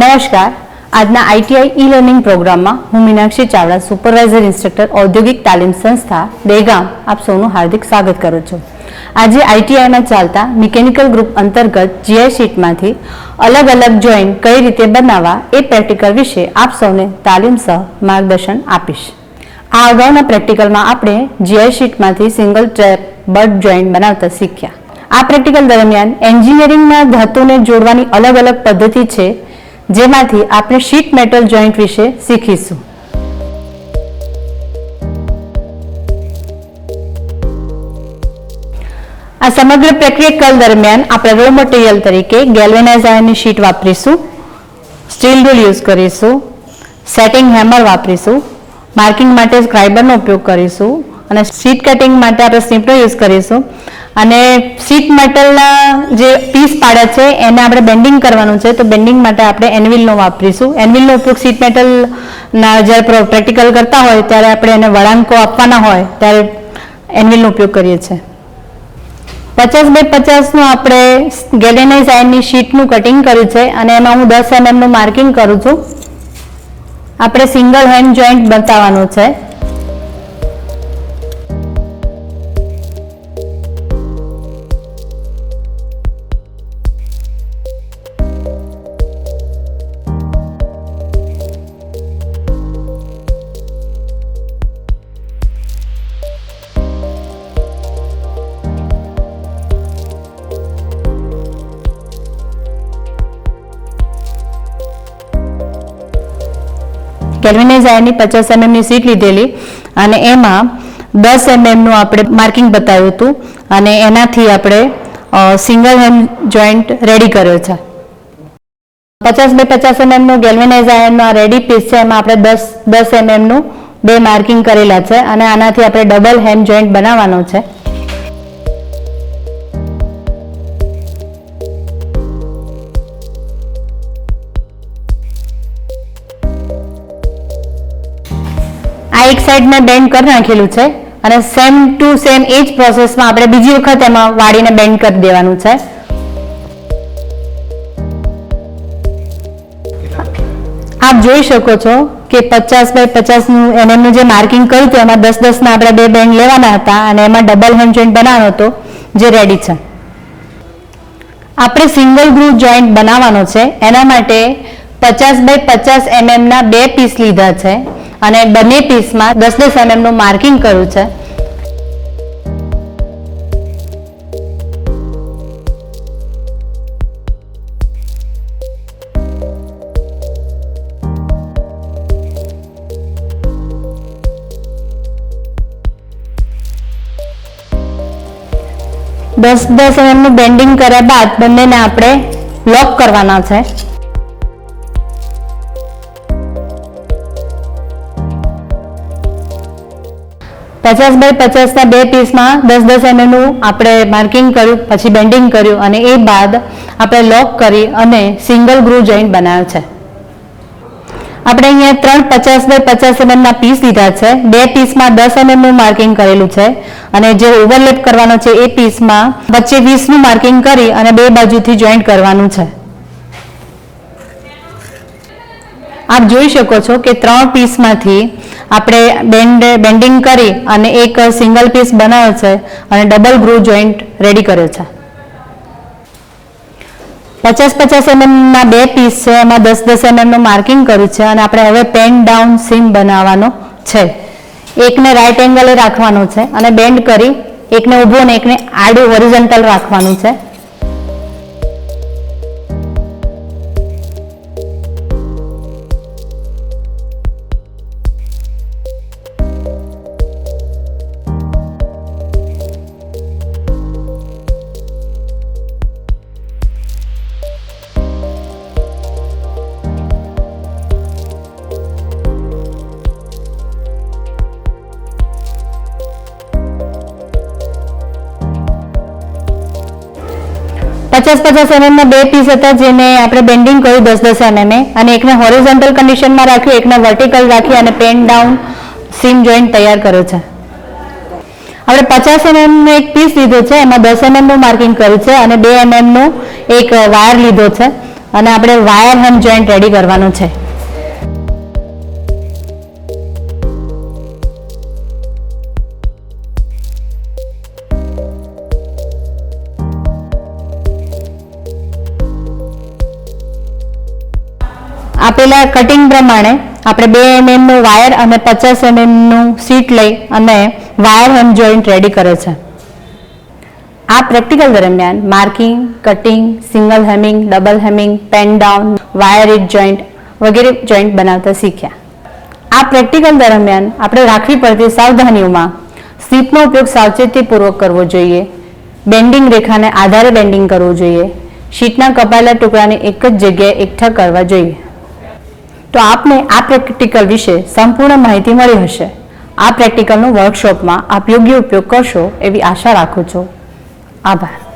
નમસ્કાર. આજના ITI e learning પ્રોગ્રામમાં હું મીનાક્ષી ચાવડા, સુપરવાઇઝર ઇન્સ્ટ્રક્ટર, ઔદ્યોગિક તાલીમ સંસ્થા દેગામ આપ સૌનું હાર્દિક સ્વાગત કરું છું. આજે આઈટીઆઈમાં ચાલતા મિકેનિકલ ગ્રુપ અંતર્ગત જીઆઈ શીટમાંથી અલગ અલગ જોઈન્ટ કઈ રીતે બનાવવા એ પ્રેક્ટિકલ વિશે આપ સૌને તાલીમ સહ માર્ગદર્શન આપીશ. આ અગાઉના પ્રેક્ટિકલમાં આપણે જીઆઈ શીટમાંથી સિંગલ ટ્રેપ બટ જોઈન્ટ બનાવતા શીખ્યા. આ પ્રેક્ટિકલ દરમિયાન એન્જિનિયરિંગના ધાતુને જોડવાની અલગ અલગ પદ્ધતિ છે જેમાંથી આપણે શીટ મેટલ જોઈન્ટ વિશે શીખીશું. આ સમગ્ર પ્રેક્ટિકલ દરમિયાન આપણે રો મટીરિયલ તરીકે ગેલ્વેનાઇઝ આયર્નની શીટ વાપરીશું સ્ટીલ રૂલ યુઝ કરીશું સેટિંગ હેમર વાપરીશું માર્કિંગ માટે સ્ક્રાઇબરનો ઉપયોગ કરીશું અને શીટ કટિંગ માટે આપણે સ્નીપનો યુઝ કરીશું. અને શીટ મેટલના જે પીસ પાડે છે, એને આપણે બેન્ડિંગ કરવાનું છે, તો બેન્ડિંગ માટે આપણે એનવિલનો વાપરીશું. એનવિલનો ઉપયોગ શીટ મેટલના જ્યારે પ્રેક્ટિકલ કરતા હોય, ત્યારે આપણે એને વળાંકો આપવાના હોય, ત્યારે એનવિલનો ઉપયોગ કરીએ છીએ. પચાસ બાય પચાસનું આપણે ગેલેનાઇઝ આયનની શીટનું કટિંગ કર્યું છે, અને એમાં હું દસ એમએમનું માર્કિંગ કરું છું. આપણે સિંગલ હેન્ડ જોઈન્ટ બતાવવાનું છે. કેલ્વિનાઇઝ આયનની પચાસ એમએમની સીટ લીધેલી અને એમાં દસ એમએમનું આપણે માર્કિંગ બતાવ્યું હતું અને એનાથી આપણે સિંગલ હેન્ડ જોઈન્ટ રેડી કર્યો છે. પચાસ બે પચાસ એમએમનું ગેલ્વેનાઇઝ આયર્નનું આ રેડી પીસ છે, એમાં આપણે દસ દસ એમએમનું બે માર્કિંગ કરેલા છે અને આનાથી આપણે ડબલ હેન્ડ જોઈન્ટ બનાવવાનો છે. સાઈડ બેન્ડ કરી નાખેલું છે અને સેમ ટુ સેમ એ જ પ્રોસેસમાં આપણે બીજી વખત એમાં વાળીને બેન્ડ કરી દેવાનું છે. આપ જોઈ શકો છો કે પચાસ બાય પચાસનું એમએમનું જે માર્કિંગ કર્યું હતું, એમાં દસ દસના આપણે બે બેન્ડ લેવાના હતા અને એમાં ડબલ હેન્ડ જોઈન્ટ બનાવવાનો હતો, જે રેડી છે. આપણે સિંગલ ગ્રુપ જોઈન્ટ બનાવવાનો છે. એના માટે પચાસ બાય પચાસ એમએમના બે પીસ લીધા છે. અને બંને પીસમાં દસ દસ એમએમનું માર્કિંગ કર્યું છે. દસ દસ એમએમનું બેન્ડિંગ કર્યા બાદ બંનેને આપણે લોક કરવાના છે. પચાસ બાય પચાસના બે પીસમાં દસ દસ એમએમનું આપણે માર્કિંગ કર્યું, પછી બેન્ડિંગ કર્યું અને એ બાદ આપણે લોક કરી અને સિંગલ ગ્રુવ જોઈન્ટ બનાવ્યો છે. આપણે અહીંયા ત્રણ પચાસ બાય પચાસ એમએમના પીસ લીધા છે. બે પીસમાં દસ એમએમનું માર્કિંગ કરેલું છે અને જે ઓવરલેપ કરવાનો છે એ પીસમાં વચ્ચે વીસનું માર્કિંગ કરી અને બે બાજુથી જોઈન્ટ કરવાનું છે. આપ જોઈ શકો છો કે ત્રણ પીસમાંથી આપણે બેન્ડ બેન્ડિંગ કરી અને એક સિંગલ પીસ બનાવ્યો છે અને ડબલ ગ્રુ જોઈન્ટ રેડી કર્યો છે. પચાસ પચાસ એમએમના બે પીસ છે, એમાં દસ દસ એમએમનું માર્કિંગ કર્યું છે અને આપણે હવે પેન ડાઉન સીમ બનાવવાનો છે. એકને રાઈટ એંગલે રાખવાનો છે અને બેન્ડ કરી એકને ઊભો અને એકને આડું ઓરિજન્ટલ રાખવાનું છે. પચાસ પચાસ એમએમના બે પીસ હતા જેને આપણે બેન્ડિંગ કર્યું દસ દસ એમએમ એ. અને એકને હોરિઝોન્ટલ કન્ડિશનમાં રાખ્યું, એકને વર્ટિકલ રાખી અને પેન ડાઉન સીમ જોઈન્ટ તૈયાર કર્યો છે. આપણે પચાસ એમએમનો એક પીસ લીધો છે, એમાં દસ એમએમનું માર્કિંગ કર્યું છે અને બે એમએમનો એક વાયર લીધો છે. અને આપણે વાયર હેમ જોઈન્ટ રેડી કરવાનું છે. આપેલા કટિંગ પ્રમાણે આપણે બે એમએમનું વાયર અને પચાસ એમએમનું સીટ લઈ અને વાયર હેમ જોઈન્ટ રેડી કરે છે. આ પ્રેક્ટિકલ દરમિયાન marking cutting single hemming double hemming pan down wired joint વગેરે જોઈન્ટ બનાવતા શીખ્યા. આ પ્રેક્ટિકલ દરમિયાન આપણે રાખવી પડતી સાવધાનીઓમાં સ્લીપનો ઉપયોગ સાવચેતીપૂર્વક કરવો જોઈએ. બેન્ડિંગ રેખાને આધારે બેન્ડિંગ કરવું જોઈએ. શીટના કપાયેલા ટુકડાને એક જ જગ્યાએ એકઠા કરવા જોઈએ. તો આપને આ પ્રેક્ટિકલ વિશે સંપૂર્ણ માહિતી મળી હશે. આ પ્રેક્ટિકલનો વર્કશોપમાં આપ યોગ્ય ઉપયોગ કરશો એવી આશા રાખું છું. આભાર.